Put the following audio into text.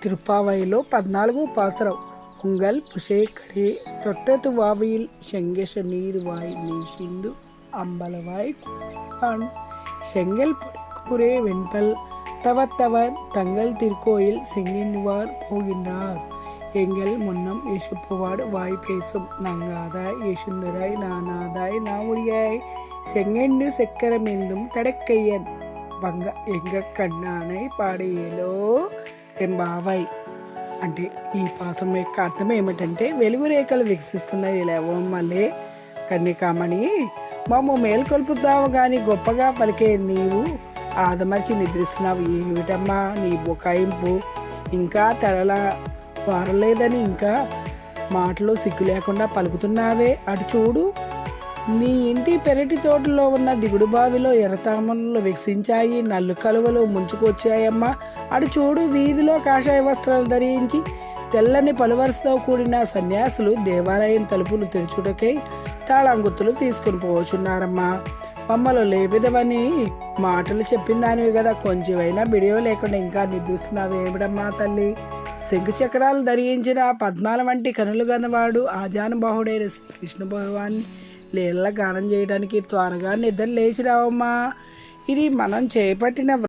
திருப்பாவையிலோ பதினான்கு பாசுரம் உங்கள் புஷேக்கடே தொட்டது வாவியில் செங்கெஷ நீர்வாய் நீ சிந்து அம்பலவாய் குடிவான் செங்கல் பொடிக்கூரே வெண்பல் தவத்தவர் தங்கள் திருக்கோயில் செங்கின்வார் போகின்றார் எங்கள் முன்னம் யசுப்புவாடு வாய் பேசும் நங்காதாய் யசுந்தராய் நானாதாய் நாமுடியாய் செங்கெண்டு செக்கரமெந்தும் தடக்கையன் బంగ ఎంగ కన్నానై పాడేలో రెంబావై అంటే ఈ పాసం యొక్క అర్థం ఏమిటంటే వెలుగు రేఖలు వికసిస్తున్నవి లేవో మళ్ళీ కన్యకామణి. మమ్మ మేల్కొల్పుతావు కానీ గొప్పగా పలికే నీవు ఆదమర్చి నిద్రిస్తున్నావు ఏమిటమ్మా నీ బుకాయింపు? ఇంకా తెరల వారలేదని ఇంకా మాటలో సిగ్గు లేకుండా పలుకుతున్నావే. అటు చూడు నీ ఇంటి పెరటి తోటలో ఉన్న దిగుడు బావిలో ఎర్రతామరలు వికసించాయి నల్లు కలువలు ముంచుకొచ్చాయమ్మా. అటు చూడు వీధిలో కాషాయ వస్త్రాలు ధరించి తెల్లని పలువరుసతో కూడిన సన్యాసులు దేవాలయం తలుపులు తెరుచుటకై తాళంగుత్తులు తీసుకుని పోచున్నారమ్మా. మమ్మలు లేపిదవని మాటలు చెప్పిన దానివి కదా కొంచెమైనా బిడియో లేకుండా ఇంకా నిద్రిస్తున్నావు ఏమిటమ్మా తల్లి? శంకు చక్రాలు ధరించిన పద్మాల వంటి కనులు గనవాడు ఆజానుబాహుడైన శ్రీకృష్ణ భగవాన్ని నీళ్ళ గానం చేయడానికి త్వరగా నిద్ర లేచి రావమ్మా. ఇది మనం చేపట్టిన